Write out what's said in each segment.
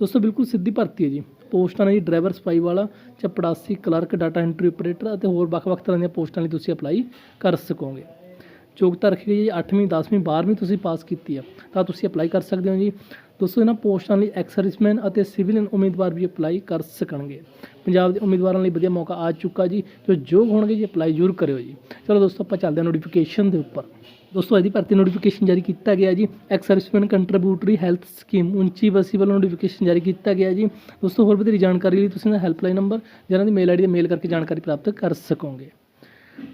ਦੋਸਤੋ ਬਿਲਕੁਲ ਸਿੱਧੀ ਭਰਤੀ ਹੈ ਜੀ। ਪੋਸਟਾਂ ਨੇ ਜੀ ਡਰਾਈਵਰ, ਸਪਾਈ ਵਾਲਾ ਚਪੜਾਸੀ ਕਲਰਕ, ਡਾਟਾ ਐਂਟਰੀ ਆਪਰੇਟਰ ਅਤੇ ਹੋਰ ਵੱਖ-ਵੱਖ ਤਰ੍ਹਾਂ ਦੀਆਂ ਪੋਸਟਾਂ ਲਈ ਤੁਸੀਂ ਅਪਲਾਈ ਕਰ ਸਕੋਗੇ। ਯੋਗਤਾ ਰੱਖੀ ਗਈ ਹੈ 8ਵੀਂ 10ਵੀਂ 12ਵੀਂ ਤੁਸੀਂ ਪਾਸ ਕੀਤੀ ਆ ਤਾਂ ਤੁਸੀਂ ਅਪਲਾਈ ਕਰ ਸਕਦੇ ਹੋ ਜੀ। ਦੋਸਤੋ ਇਹਨਾਂ ਪੋਸਟਾਂ ਲਈ ਐਕਸ-ਸਰਵਿਸਮੈਨ ਅਤੇ ਸਿਵਲ ਉਮੀਦਵਾਰ ਵੀ ਅਪਲਾਈ ਕਰ ਸਕਣਗੇ। ਪੰਜਾਬ ਦੇ ਉਮੀਦਵਾਰਾਂ ਲਈ ਵਧੀਆ ਮੌਕਾ ਆ ਚੁੱਕਾ ਜੀ। ਜੋ ਯੋਗ ਹੋਣਗੇ ਜੀ, ਅਪਲਾਈ ਜ਼ਰੂਰ ਕਰਿਓ ਜੀ। ਚਲੋ ਦੋਸਤੋ ਆਪਾਂ ਚੱਲਦੇ ਹਾਂ ਨੋਟੀਫਿਕੇਸ਼ਨ ਦੇ ਉੱਪਰ। ਦੋਸਤੋ, ਇਹਦੀ ਭਰਤੀ ਨੋਟੀਫਿਕੇਸ਼ਨ ਜਾਰੀ ਕੀਤਾ ਗਿਆ ਜੀ। Ex serviceman contributory health scheme Unchi Bassi ਵੱਲੋਂ ਨੋਟੀਫਿਕੇਸ਼ਨ ਜਾਰੀ ਕੀਤਾ ਗਿਆ ਜੀ। ਦੋਸਤੋ, ਹੋਰ ਵਧੇਰੀ ਜਾਣਕਾਰੀ ਲਈ ਤੁਸੀਂ ਇਹਨਾਂ ਹੈਲਪਲਾਈਨ ਨੰਬਰ ਜਿਹਨਾਂ ਦੀ ਮੇਲ ਆਈਡੀ ਤੇ ਮੇਲ ਕਰਕੇ ਜਾਣਕਾਰੀ ਪ੍ਰਾਪਤ ਕਰ ਸਕੋਗੇ।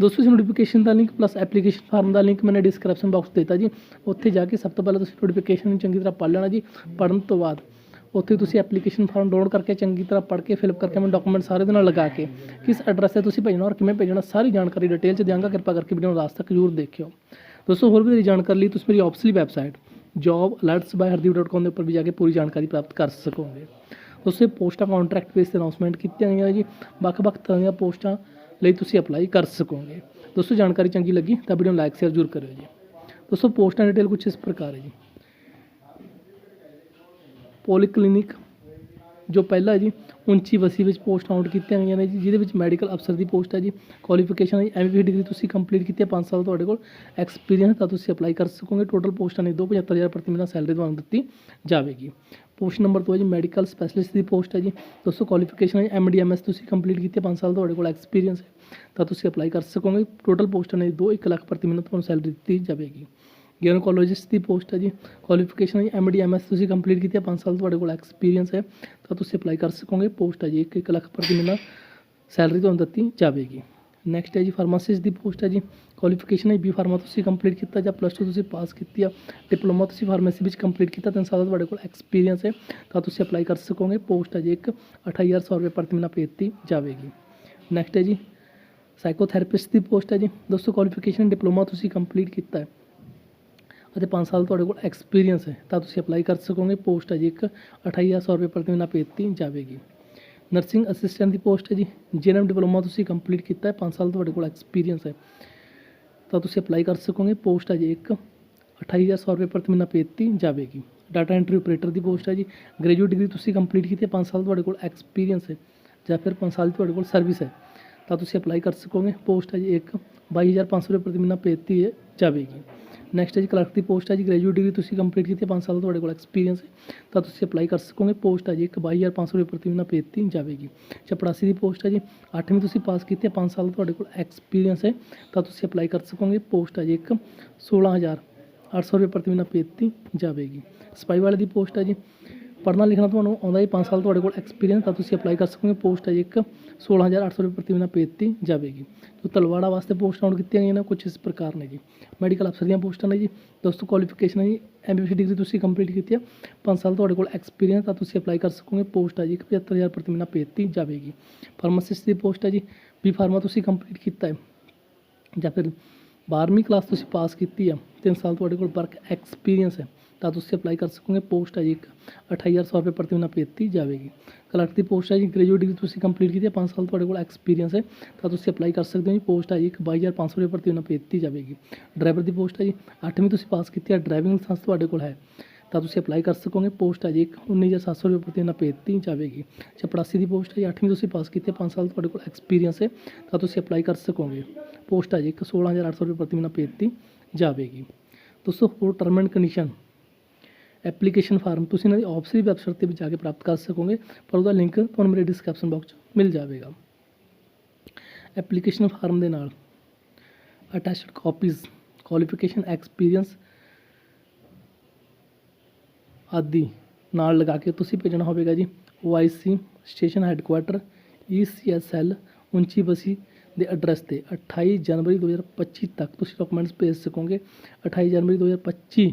ਦੋਸਤੋ, ਇਸ ਨੋਟੀਫਿਕੇਸ਼ਨ ਦਾ ਲਿੰਕ ਪਲੱਸ ਐਪਲੀਕੇਸ਼ਨ ਫਾਰਮ ਦਾ ਲਿੰਕ ਮੈਨੇ ਡਿਸਕ੍ਰਿਪਸ਼ਨ ਬਾਕਸ ਦਿੱਤਾ ਜੀ। ਉੱਥੇ ਜਾ ਕੇ ਸਭ ਤੋਂ ਪਹਿਲਾਂ ਤੁਸੀਂ ਨੋਟੀਫਿਕੇਸ਼ਨ ਨੂੰ ਚੰਗੀ ਤਰ੍ਹਾਂ ਪੜ੍ਹ ਲੈਣਾ ਜੀ। ਪੜ੍ਹਨ ਤੋਂ ਬਾਅਦ ਉੱਥੇ ਤੁਸੀਂ ਐਪਲੀਕੇਸ਼ਨ ਫਾਰਮ ਡਾਊਨਲੋਡ ਕਰਕੇ ਚੰਗੀ ਤਰ੍ਹਾਂ ਪੜ੍ਹ ਕੇ ਫਿਲਅਪ ਕਰਕੇ ਮੈਂ ਡਾਕੂਮੈਂਟ ਸਾਰੇ ਦੇ ਨਾਲ ਲਗਾ ਕੇ ਕਿਸ ਐਡਰੈਸ ਤੇ ਤੁਸੀਂ ਭੇਜਣਾ ਔਰ ਕਿਵੇਂ ਭੇਜਣਾ ਸਾਰੀ ਜਾਣਕਾਰੀ ਡਿਟੇਲ ਚ ਦਿਆਂਗਾ। ਕਿਰਪਾ ਕਰਕੇ ਵੀਡੀਓ ਨੂੰ ਲਾਸਟ ਤੱਕ ਜ਼ਰੂਰ ਦੇਖਿਓ। ਦੋਸਤੋ ਹੋਰ ਵੀ ਜਾਣਕਾਰੀ ਲਈ ਤੁਸੀਂ ਮੇਰੀ ਆਫਸਲੀ ਵੈਬਸਾਈਟ jobalertsbyhardeep.com ਦੇ ਉੱਪਰ ਵੀ ਜਾ ਕੇ ਪੂਰੀ ਜਾਣਕਾਰੀ ਪ੍ਰਾਪਤ ਕਰ ਸਕੋਗੇ ਦੋਸਤੋ ਇਹ ਪੋਸਟਾਂ ਕੰਟਰੈਕਟ ਬੇਸ ਤੇ ਅਨਾਉਂਸਮੈਂਟ ਕੀਤੀਆਂ ਗਈਆਂ ਜੀ ਵੱਖ-ਵੱਖ ਤਰ੍ਹਾਂ ਦੀਆਂ ਪੋਸਟਾਂ ਲਈ ਤੁਸੀਂ ਅਪਲਾਈ ਕਰ ਸਕੋਗੇ ਦੋਸਤੋ ਜਾਣਕਾਰੀ ਚੰਗੀ ਲੱਗੀ ਤਾਂ ਵੀਡੀਓ ਨੂੰ ਲਾਈਕ ਸ਼ੇਅਰ ਜ਼ਰੂਰ ਕਰਿਓ ਜੀ ਦੋਸਤੋ ਪੋਸਟਾਂ ਡਿਟੇਲ ਕੁਝ ਇਸ ਪ੍ਰਕਾਰ ਹੈ ਜੀ ਪੋਲੀਕਲੀਨਿਕ ਜੋ ਪਹਿਲਾ ਜੀ ਉੱਚੀ ਵਸੀ ਵਿੱਚ ਪੋਸਟ ਆਊਟ ਕੀਤੀਆਂ ਗਈਆਂ ਨੇ ਜੀ, ਜਿਹਦੇ ਵਿੱਚ ਮੈਡੀਕਲ ਅਫਸਰ ਦੀ ਪੋਸਟ ਹੈ ਜੀ। ਕੁਆਲੀਫਿਕੇਸ਼ਨ ਹੈ ਐਮਬੀ ਡਿਗਰੀ ਤੁਸੀਂ ਕੰਪਲੀਟ ਕੀਤੀ ਹੈ 5 ਸਾਲ ਤੁਹਾਡੇ ਕੋਲ ਐਕਸਪੀਰੀਅੰਸ ਤਾਂ ਤੁਸੀਂ ਅਪਲਾਈ ਕਰ ਸਕੋਗੇ। ਟੋਟਲ ਪੋਸਟਾਂ ਨੇ 275000 ਪ੍ਰਤੀ ਮਹੀਨਾ ਸੈਲਰੀ ਤੁਹਾਨੂੰ ਦਿੱਤੀ ਜਾਵੇਗੀ। ਪੋਸਟ ਨੰਬਰ 2 ਹੈ ਜੀ ਮੈਡੀਕਲ ਸਪੈਸ਼ਲਿਸਟ ਦੀ ਪੋਸਟ ਹੈ ਜੀ। ਦੋਸਤੋ ਕੁਆਲੀਫਿਕੇਸ਼ਨ ਹੈ ਐਮਡੀਐਮਐਸ ਤੁਸੀਂ ਕੰਪਲੀਟ ਕੀਤੀ ਹੈ 5 ਸਾਲ ਤੁਹਾਡੇ ਕੋਲ ਐਕਸਪੀਰੀਅੰਸ ਹੈ। ਤਾਂ ਤੁਸੀਂ ਅਪਲਾਈ ਕਰ ਸਕੋਗੇ। ਟੋਟਲ ਪੋਸਟਾਂ ਨੇ 2 1 ਲੱਖ ਪ੍ਰਤੀ ਮਹੀਨਾ ਤੁਹਾਨੂੰ ਸੈਲਰੀ ਦਿੱਤੀ ਜਾਵੇਗੀ। ਗੈਨੋਕੋਲੋਜਿਸਟ ਦੀ ਪੋਸਟ ਹੈ ਜੀ। ਕੁਆਲੀਫਿਕੇਸ਼ਨ ਹੈ ਐਮ ਡੀ ਐਮ ਐਸ ਤੁਸੀਂ ਕੰਪਲੀਟ ਕੀਤੀ ਹੈ 5 ਸਾਲ ਤੁਹਾਡੇ ਕੋਲ ਐਕਸਪੀਰੀਅੰਸ ਹੈ। ਤਾਂ ਤੁਸੀਂ ਅਪਲਾਈ ਕਰ ਸਕੋਗੇ। ਪੋਸਟ ਹੈ ਜੀ 1 1 ਲੱਖ ਪ੍ਰਤੀ ਮਹੀਨਾ ਸੈਲਰੀ ਤੁਹਾਨੂੰ ਦਿੱਤੀ ਜਾਵੇਗੀ। ਨੈਕਸਟ ਹੈ ਜੀ ਫਾਰਮਾਸਿਸਟ ਦੀ ਪੋਸਟ ਹੈ ਜੀ। ਕੁਆਲੀਫਿਕੇਸ਼ਨ ਹੈ ਬੀ ਫਾਰਮਾ ਤੁਸੀਂ ਕੰਪਲੀਟ ਕੀਤਾ ਜਾਂ ਪਲੱਸ 2 ਤੁਸੀਂ ਪਾਸ ਕੀਤੀ ਆ। ਡਿਪਲੋਮਾ ਤੁਸੀਂ ਫਾਰਮੇਸੀ ਵਿੱਚ ਕੰਪਲੀਟ ਕੀਤਾ 3 ਸਾਲ ਦਾ ਤੁਹਾਡੇ ਕੋਲ ਐਕਸਪੀਰੀਅੰਸ ਹੈ। ਤਾਂ ਤੁਸੀਂ ਅਪਲਾਈ ਕਰ ਸਕੋਗੇ। ਪੋਸਟ ਹੈ ਜੀ, ਇੱਕ 28100 ਰੁਪਏ ਪ੍ਰਤੀ ਮਹੀਨਾ ਪੇ ਦਿੱਤੀ ਜਾਵੇਗੀ। ਨੈਕਸਟ ਹੈ ਜੀ ਸਾਈਕੋਥੈਰੇਪਿਸਟ ਦੀ ਪੋਸਟ ਹੈ ਜੀ। ਦੋਸਤੋ ਕੁਆਲੀਫਿਕੇਸ਼ਨ ਡਿਪਲੋਮਾ ਤੁਸੀਂ ਕੰਪਲੀਟ ਕੀਤਾ ਹੈ। ਅਤੇ 5 ਸਾਲ ਤੁਹਾਡੇ ਕੋਲ ਐਕਸਪੀਰੀਅੰਸ ਹੈ, ਤਾਂ ਤੁਸੀਂ ਅਪਲਾਈ ਕਰ ਸਕੋਗੇ ਪੋਸਟ ਹੈ ਜੀ ਇੱਕ 28000 ਰੁਪਏ ਪ੍ਰਤੀ ਮਹੀਨਾ ਪੇ ਦਿੱਤੀ ਜਾਵੇਗੀ। ਨਰਸਿੰਗ ਅਸਿਸਟੈਂਟ ਦੀ ਪੋਸਟ ਹੈ ਜੀ ਜੀਐਨਐਮ ਡਿਪਲੋਮਾ ਤੁਸੀਂ ਕੰਪਲੀਟ ਕੀਤਾ ਹੈ 5 ਸਾਲ ਤੁਹਾਡੇ ਕੋਲ ਐਕਸਪੀਰੀਅੰਸ ਹੈ। ਤਾਂ ਤੁਸੀਂ ਅਪਲਾਈ ਕਰ ਸਕੋਗੇ ਪੋਸਟ ਹੈ ਜੀ ਇੱਕ 28000 ਰੁਪਏ ਪ੍ਰਤੀ ਮਹੀਨਾ ਪੇ ਦਿੱਤੀ ਜਾਵੇਗੀ। ਡਾਟਾ ਐਂਟਰੀ ਆਪਰੇਟਰ ਦੀ ਪੋਸਟ ਹੈ ਜੀ ਗ੍ਰੈਜੂਏਟ ਡਿਗਰੀ ਤੁਸੀਂ ਕੰਪਲੀਟ ਕੀਤੀ ਹੈ 5 ਸਾਲ ਤੁਹਾਡੇ ਕੋਲ ਐਕਸਪੀਰੀਅੰਸ ਹੈ, ਜਾਂ ਫਿਰ 5 ਸਾਲ ਦੀ ਤੁਹਾਡੇ ਕੋਲ ਸਰਵਿਸ ਹੈ। ਤਾਂ ਤੁਸੀਂ ਅਪਲਾਈ ਕਰ ਸਕੋਗੇ ਪੋਸਟ ਹੈ ਜੀ ਇੱਕ 22500 ਰੁਪਏ ਪ੍ਰਤੀ ਮਹੀਨਾ ਪੇ ਦਿੱਤੀ ਜਾਵੇਗੀ। ਨੈਕਸਟ ਹੈ ਜੀ ਕਲਰਕ ਦੀ ਪੋਸਟ ਹੈ ਜੀ ਗ੍ਰੈਜੂਏਟ ਡਿਗਰੀ ਤੁਸੀਂ ਕੰਪਲੀਟ ਕੀਤੀ ਹੈ 5 ਸਾਲ ਦਾ ਤੁਹਾਡੇ ਕੋਲ ਐਕਸਪੀਰੀਅੰਸ ਹੈ, ਤਾਂ ਤੁਸੀਂ ਅਪਲਾਈ ਕਰ ਸਕੋਗੇ। ਪੋਸਟ ਹੈ ਜੀ, ਇੱਕ 22500 ਰੁਪਏ ਪ੍ਰਤੀ ਮਹੀਨਾ ਪੇ ਦਿੱਤੀ ਜਾਵੇਗੀ। ਚਪੜਾਸੀ ਦੀ ਪੋਸਟ ਹੈ ਜੀ 8ਵੀਂ ਤੁਸੀਂ ਪਾਸ ਕੀਤੀ ਹੈ 5 ਸਾਲ ਦਾ ਤੁਹਾਡੇ ਕੋਲ ਐਕਸਪੀਰੀਅੰਸ ਹੈ, ਤਾਂ ਤੁਸੀਂ ਅਪਲਾਈ ਕਰ ਸਕੋਗੇ। ਪੋਸਟ ਹੈ ਜੀ, ਇੱਕ 16800 ਰੁਪਏ ਪ੍ਰਤੀ ਮਹੀਨਾ ਪੇ ਜਾਵੇਗੀ। ਸਪਾਈ ਵਾਲੇ ਦੀ ਪੋਸਟ ਹੈ ਜੀ ਪੜ੍ਹਨਾ ਲਿਖਣਾ ਤੁਹਾਨੂੰ ਆਉਂਦਾ ਹੀ 5 ਸਾਲ ਤੁਹਾਡੇ ਕੋਲ ਐਕਸਪੀਰੀਅੰਸ ਤਾਂ ਤੁਸੀਂ ਅਪਲਾਈ ਕਰ ਸਕੋਗੇ। ਪੋਸਟ ਹੈ ਜੀ ਇੱਕ 16800 ਰੁਪਏ ਪ੍ਰਤੀ ਮਹੀਨਾ ਪੇ ਦਿੱਤੀ ਜਾਵੇਗੀ। ਜੋ ਤਲਵਾੜਾ ਵਾਸਤੇ ਪੋਸਟ ਆਊਟ ਕੀਤੀਆਂ ਗਈਆਂ ਨੇ ਕੁਝ ਇਸ ਪ੍ਰਕਾਰ ਨੇ ਜੀ। ਮੈਡੀਕਲ ਅਫਸਰ ਦੀਆਂ ਪੋਸਟਾਂ ਨੇ ਜੀ। ਦੋਸਤੋ ਕੁਆਲੀਫਿਕੇਸ਼ਨ ਹੈ ਜੀ। ਐਮਬੀਸੀ ਡਿਗਰੀ ਤੁਸੀਂ ਕੰਪਲੀਟ ਕੀਤੀ ਹੈ 5 ਸਾਲ ਤੁਹਾਡੇ ਕੋਲ ਐਕਸਪੀਰੀਅੰਸ ਤਾਂ ਤੁਸੀਂ ਅਪਲਾਈ ਕਰ ਸਕੋਗੇ। ਪੋਸਟ ਹੈ ਜੀ ਇੱਕ 75000 ਪ੍ਰਤੀ ਮਹੀਨਾ ਪੇ ਦਿੱਤੀ ਜਾਵੇਗੀ। ਫਾਰਮਾਸਿਸਟ ਦੀ ਪੋਸਟ ਹੈ ਜੀ। ਬੀ ਫਾਰਮਾ ਤੁਸੀਂ ਕੰਪਲੀਟ ਕੀਤਾ ਹੈ। ਜਾਂ ਫਿਰ 12ਵੀਂ ਕਲਾਸ ਤੁਸੀਂ ਪਾਸ ਕੀਤੀ ਆ। 3 ਸਾਲ ਤੁਹਾਡੇ ਕੋਲ ਵਰਕ ਐਕਸਪੀਰੀਅੰਸ ਹੈ। ਤਾਂ ਤੁਸੀਂ ਅਪਲਾਈ ਕਰ ਸਕੋਗੇ ਪੋਸਟ ਹੈ ਜੀ ਇੱਕ 28000 ਰੁਪਏ ਪ੍ਰਤੀ ਮਹੀਨਾ ਪੇ ਦਿੱਤੀ ਜਾਵੇਗੀ ਕਲਰਕ ਦੀ ਪੋਸਟ ਹੈ ਜੀ ਗ੍ਰੈਜੂਏਟ ਡਿਗਰੀ ਤੁਸੀਂ ਕੰਪਲੀਟ ਕੀਤੀ ਹੈ 5 ਸਾਲ ਤੁਹਾਡੇ ਕੋਲ ਐਕਸਪੀਰੀਅੰਸ ਹੈ ਤਾਂ ਤੁਸੀਂ ਅਪਲਾਈ ਕਰ ਸਕਦੇ ਹੋ ਜੀ ਪੋਸਟ ਹੈ ਜੀ ਇੱਕ 22500 ਰੁਪਏ ਪ੍ਰਤੀ ਮਹੀਨਾ ਪੇ ਦਿੱਤੀ ਜਾਵੇਗੀ ਡਰਾਈਵਰ ਦੀ ਪੋਸਟ ਹੈ ਜੀ 8ਵੀਂ ਤੁਸੀਂ ਪਾਸ ਕੀਤੀ ਹੈ ਡਰਾਈਵਿੰਗ ਲਾਇਸੈਂਸ ਤੁਹਾਡੇ ਕੋਲ ਹੈ ਤਾਂ ਤੁਸੀਂ ਅਪਲਾਈ ਕਰ ਸਕੋਗੇ ਪੋਸਟ ਹੈ ਜੀ ਇੱਕ 19700 ਰੁਪਏ ਪ੍ਰਤੀ ਮਹੀਨਾ ਪੇ ਦਿੱਤੀ ਜਾਵੇਗੀ ਚਪੜਾਸੀ ਦੀ ਪੋਸਟ ਹੈ ਜੀ 8ਵੀਂ ਤੁਸੀਂ ਪਾਸ ਕੀਤੀ ਹੈ 5 ਸਾਲ ਤੁਹਾਡੇ ਕੋਲ ਐਕਸਪੀਰੀਅੰਸ ਹੈ ਤਾਂ ਤੁਸੀਂ ਅਪਲਾਈ ਕਰ ਸਕੋਗੇ ਪੋਸਟ ਹੈ ਜੀ ਇੱਕ 16800 ਰੁਪਏ ਪ੍ਰਤੀ ਮਹੀਨਾ ਪੇ ਦਿੱਤੀ ਜਾਵੇਗੀ ਦੋਸਤੋ ਹੋਰ term and condition application form ਤੁਸੀਂ ਇਹਨਾਂ ਦੀ ਆਫਿਸਰੀ ਵੈਬਸਾਈਟ ਤੇ ਵੀ ਜਾ ਕੇ ਪ੍ਰਾਪਤ ਕਰ ਸਕੋਗੇ, ਪਰ ਉਹਦਾ ਲਿੰਕ ਤੁਹਾਨੂੰ ਮੇਰੇ ਡਿਸਕ੍ਰਿਪਸ਼ਨ ਬਾਕਸ 'ਚ ਮਿਲ ਜਾਵੇਗਾ। ਐਪਲੀਕੇਸ਼ਨ ਫਾਰਮ ਦੇ ਨਾਲ ਅਟੈਚਡ ਕਾਪੀਜ਼ ਕੁਆਲੀਫਿਕੇਸ਼ਨ ਐਕਸਪੀਰੀਅੰਸ ਆਦਿ ਨਾਲ ਲਗਾ ਕੇ ਤੁਸੀਂ ਭੇਜਣਾ ਹੋਵੇਗਾ ਜੀ। OIC ਸਟੇਸ਼ਨ ਹੈੱਡਕੁਆਟਰ ECSL ਉੱਚੀ ਬਸੀ ਦੇ ਐਡਰੈਸ ਤੇ 28 ਜਨਵਰੀ 2025 ਤੱਕ ਤੁਸੀਂ ਡਾਕੂਮੈਂਟਸ ਭੇਜ ਸਕੋਗੇ। 28 ਜਨਵਰੀ 2025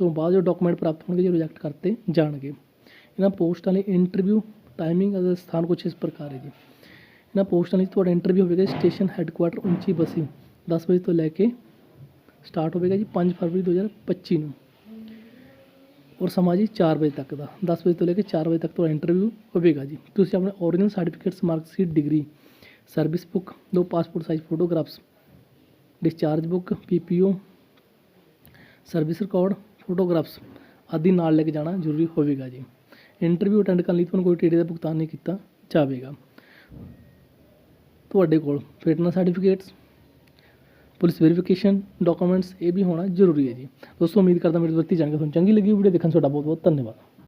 ਤੋਂ ਬਾਅਦ ਜੋ ਡਾਕੂਮੈਂਟ ਪ੍ਰਾਪਤ ਹੋਣਗੇ, ਜੋ ਰਿਜੈਕਟ ਕਰਤੇ ਜਾਣਗੇ। ਇਹਨਾਂ ਪੋਸਟਾਂ ਲਈ ਇੰਟਰਵਿਊ ਟਾਈਮਿੰਗ ਅਤੇ ਸਥਾਨ ਕੁਛ ਇਸ ਪ੍ਰਕਾਰ ਹੈ ਜੀ। ਇਹਨਾਂ ਪੋਸਟਾਂ ਲਈ ਤੁਹਾਡਾ ਇੰਟਰਵਿਊ ਹੋਵੇਗਾ ਸਟੇਸ਼ਨ ਹੈੱਡਕੁਆਟਰ ਉੱਚੀ ਬਸੀ। 10 ਵਜੇ ਤੋਂ ਲੈ ਕੇ ਸਟਾਰਟ ਹੋਵੇਗਾ ਜੀ 5 ਫਰਵਰੀ 2025 ਨੂੰ। ਔਰ ਸਮਾਂ ਜੀ 4 ਵਜੇ ਤੱਕ ਦਾ। 10 ਵਜੇ ਤੋਂ ਲੈ ਕੇ 4 ਵਜੇ ਤੱਕ ਤੁਹਾਡਾ ਇੰਟਰਵਿਊ ਹੋਵੇਗਾ ਜੀ। ਤੁਸੀਂ ਆਪਣੇ original certificates marksheet degree service book ਦੋ passport size photographs discharge book PPO service record photographs ਆਦਿ ਨਾਲ ਲੈ ਕੇ ਜਾਣਾ ਜ਼ਰੂਰੀ ਹੋਵੇਗਾ ਜੀ। ਇੰਟਰਵਿਊ ਅਟੈਂਡ ਕਰਨ ਲਈ ਤੁਹਾਨੂੰ ਕੋਈ ਟੀਡੀ ਦਾ ਭੁਗਤਾਨ ਨਹੀਂ ਕੀਤਾ ਜਾਵੇਗਾ। ਤੁਹਾਡੇ ਕੋਲ fitness certificates police verification documents ਇਹ ਵੀ ਹੋਣਾ ਜ਼ਰੂਰੀ ਹੈ ਜੀ। ਦੋਸਤੋ, ਉਮੀਦ ਕਰਦਾ ਮੇਰੇ ਵਰਤੀ ਜਾਣਕਾਰੀ ਤੁਹਾਨੂੰ ਚੰਗੀ ਲੱਗੀ ਵੀਡੀਓ ਦੇਖਣ ਤੁਹਾਡਾ ਬਹੁਤ ਬਹੁਤ ਧੰਨਵਾਦ।